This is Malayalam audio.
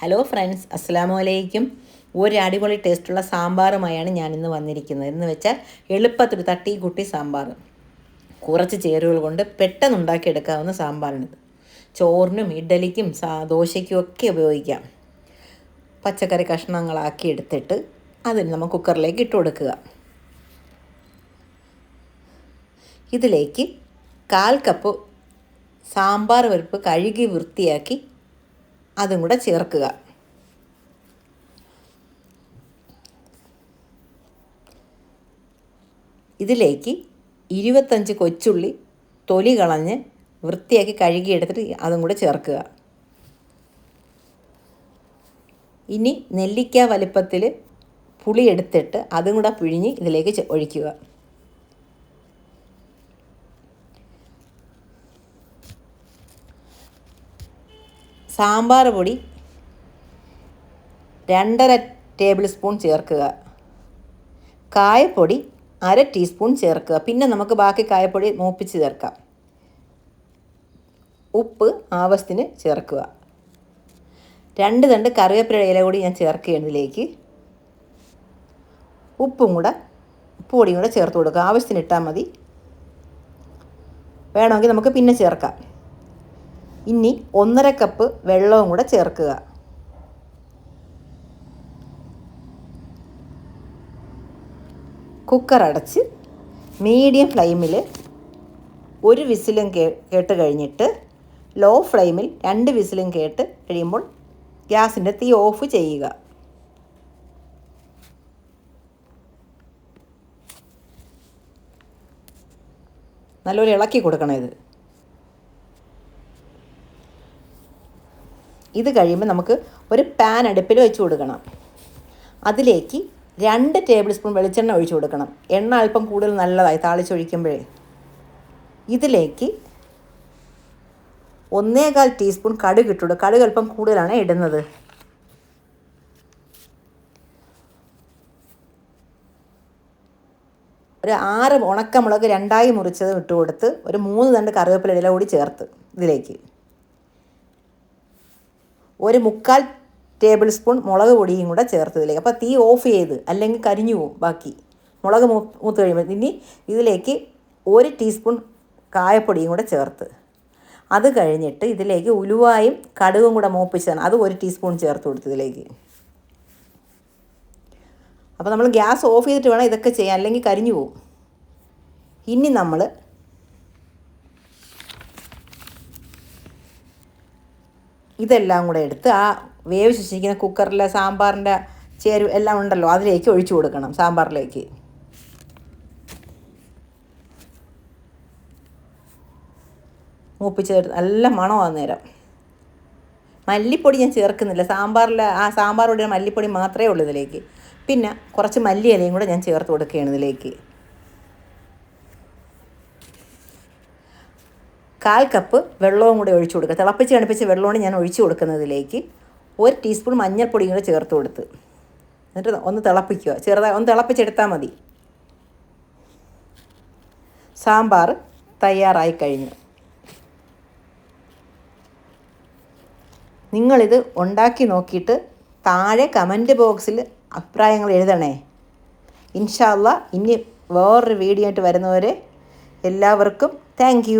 ഹലോ ഫ്രണ്ട്സ് അസ്സാം വലൈക്കും ഒരു അടിപൊളി ടേസ്റ്റുള്ള സാമ്പാറുമായാണ് ഞാൻ ഇന്ന് വന്നിരിക്കുന്നത്. എന്ന് വെച്ചാൽ എളുപ്പത്തിൽ തട്ടി കുട്ടി സാമ്പാർ കുറച്ച് ചേരുവകൾ കൊണ്ട് പെട്ടെന്ന് ഉണ്ടാക്കിയെടുക്കാവുന്ന സാമ്പാറാണിത്. ചോറിനും ഇഡലിക്കും ദോശയ്ക്കും ഒക്കെ ഉപയോഗിക്കാം. പച്ചക്കറി കഷ്ണങ്ങളാക്കി എടുത്തിട്ട് അതിന് നമ്മൾ കുക്കറിലേക്ക് ഇട്ട് കൊടുക്കുക. ഇതിലേക്ക് കാൽ കപ്പ് സാമ്പാർ പരിപ്പ് കഴുകി വൃത്തിയാക്കി അതും കൂടെ ചേർക്കുക. ഇതിലേക്ക് ഇരുപത്തഞ്ച് കൊച്ചുള്ളി തൊലി കളഞ്ഞ് വൃത്തിയാക്കി കഴുകിയെടുത്തിട്ട് അതും കൂടെ ചേർക്കുക. ഇനി നെല്ലിക്ക വലിപ്പത്തിൽ പുളി എടുത്തിട്ട് അതും കൂടെ പിഴിഞ്ഞ് ഇതിലേക്ക് ഒഴിക്കുക. സാമ്പാർ പൊടി രണ്ടര ടേബിൾ സ്പൂൺ ചേർക്കുക. കായപ്പൊടി അര ടീസ്പൂൺ ചേർക്കുക. പിന്നെ നമുക്ക് ബാക്കി കായപ്പൊടി മൂപ്പിച്ച് ചേർക്കാം. ഉപ്പ് ആവശ്യത്തിന് ചേർക്കുക. രണ്ട് തണ്ട് കറിവേപ്പില ഇല കൂടി ഞാൻ ചേർക്കുകയാണ് ഇതിലേക്ക്. ഉപ്പും കൂടെ ഉപ്പ് പൊടിയും കൂടെ ചേർത്ത് കൊടുക്കുക. ആവശ്യത്തിന് ഇട്ടാൽ മതി. വേണമെങ്കിൽ നമുക്ക് പിന്നെ ചേർക്കാം. ഇനി ഒന്നര കപ്പ് വെള്ളവും കൂടെ ചേർക്കുക. കുക്കർ അടച്ച് മീഡിയം ഫ്ലെയിമിൽ ഒരു വിസിലും കേട്ട് കഴിഞ്ഞിട്ട് ലോ ഫ്ലെയിമിൽ രണ്ട് വിസിലും കേട്ട് കഴിയുമ്പോൾ ഗ്യാസിന്റെ തീ ഓഫ് ചെയ്യുക. നല്ലൊരു ഇളക്കി കൊടുക്കണം ഇത്. ഇത് കഴിയുമ്പോൾ നമുക്ക് ഒരു പാൻ അടുപ്പിൽ വെച്ച് കൊടുക്കണം. അതിലേക്ക് രണ്ട് ടേബിൾ സ്പൂൺ വെളിച്ചെണ്ണ ഒഴിച്ചു കൊടുക്കണം. എണ്ണ അല്പം കൂടുതൽ നല്ലതായി താളിച്ചൊഴിക്കുമ്പോഴേ. ഇതിലേക്ക് ഒന്നേകാൽ ടീസ്പൂൺ കടുക് ഇട്ടുള്ളൂ കടുക് അല്പം കൂടുതലാണ് ഇടുന്നത്. ഒരു ആറ് ഉണക്കമുളക് രണ്ടായി മുറിച്ചത് ഇട്ട് കൊടുത്ത് ഒരു മൂന്ന് തണ്ട് കറിവേപ്പില ഇല കൂടി ചേർത്ത് ഇതിലേക്ക്. ഒരു മുക്കാൽ ടേബിൾ സ്പൂൺ മുളക് പൊടിയും കൂടെ ചേർത്തതിലേക്ക്. അപ്പോൾ തീ ഓഫ് ചെയ്ത് അല്ലെങ്കിൽ കരിഞ്ഞു പോവും ബാക്കി. മുളക് മൂത്ത് കഴിയുമ്പോൾ ഇനി ഇതിലേക്ക് ഒരു ടീസ്പൂൺ കായപ്പൊടിയും കൂടെ ചേർത്ത്. അത് കഴിഞ്ഞിട്ട് ഇതിലേക്ക് ഉലുവായും കടുകും കൂടെ മൂപ്പിച്ചതാണ് അത് ഒരു ടീസ്പൂൺ ചേർത്ത് കൊടുത്ത് ഇതിലേക്ക്. അപ്പോൾ നമ്മൾ ഗ്യാസ് ഓഫ് ചെയ്തിട്ട് വേണം ഇതൊക്കെ ചെയ്യാൻ. അല്ലെങ്കിൽ കരിഞ്ഞു പോവും. ഇനി നമ്മൾ ഇതെല്ലാം കൂടെ എടുത്ത് ആ വേവ് ശിശിക്കുന്ന കുക്കറിലെ സാമ്പാറിന്റെ ചേരു എല്ലാം ഉണ്ടല്ലോ അതിലേക്ക് ഒഴിച്ചു കൊടുക്കണം സാമ്പാറിലേക്ക്. മൂപ്പിച്ച് നല്ല മണമാണ് നേരം മല്ലിപ്പൊടി ഞാൻ ചേർക്കുന്നില്ല. സാമ്പാറിൽ ആ സാമ്പാർ പൊടിയുടെ മല്ലിപ്പൊടി മാത്രമേ ഉള്ളൂ ഇതിലേക്ക്. പിന്നെ കുറച്ച് മല്ലി ഇലയും കൂടെ ഞാൻ ചേർത്ത് കൊടുക്കുകയാണ് ഇതിലേക്ക്. കാൽ കപ്പ് വെള്ളവും കൂടി ഒഴിച്ചു കൊടുക്കുക. തിളപ്പിച്ച് കണിപ്പിച്ച് വെള്ളമാണ് ഞാൻ ഒഴിച്ചു കൊടുക്കുന്നതിലേക്ക് ഒരു ടീസ്പൂൺ മഞ്ഞൾപ്പൊടിയും കൂടെ ചേർത്ത് കൊടുത്ത്. എന്നിട്ട് ഒന്ന് തിളപ്പിക്കുക. ചെറുതായി ഒന്ന് തിളപ്പിച്ചെടുത്താൽ മതി. സാമ്പാർ തയ്യാറായി കഴിഞ്ഞു. നിങ്ങളിത് ഉണ്ടാക്കി നോക്കിയിട്ട് താഴെ കമന്റ് ബോക്സിൽ അഭിപ്രായങ്ങൾ എഴുതണേ. ഇൻഷാല്ല ഇനി വേറൊരു വീഡിയോ ആയിട്ട് വരുന്നവരെ എല്ലാവർക്കും താങ്ക്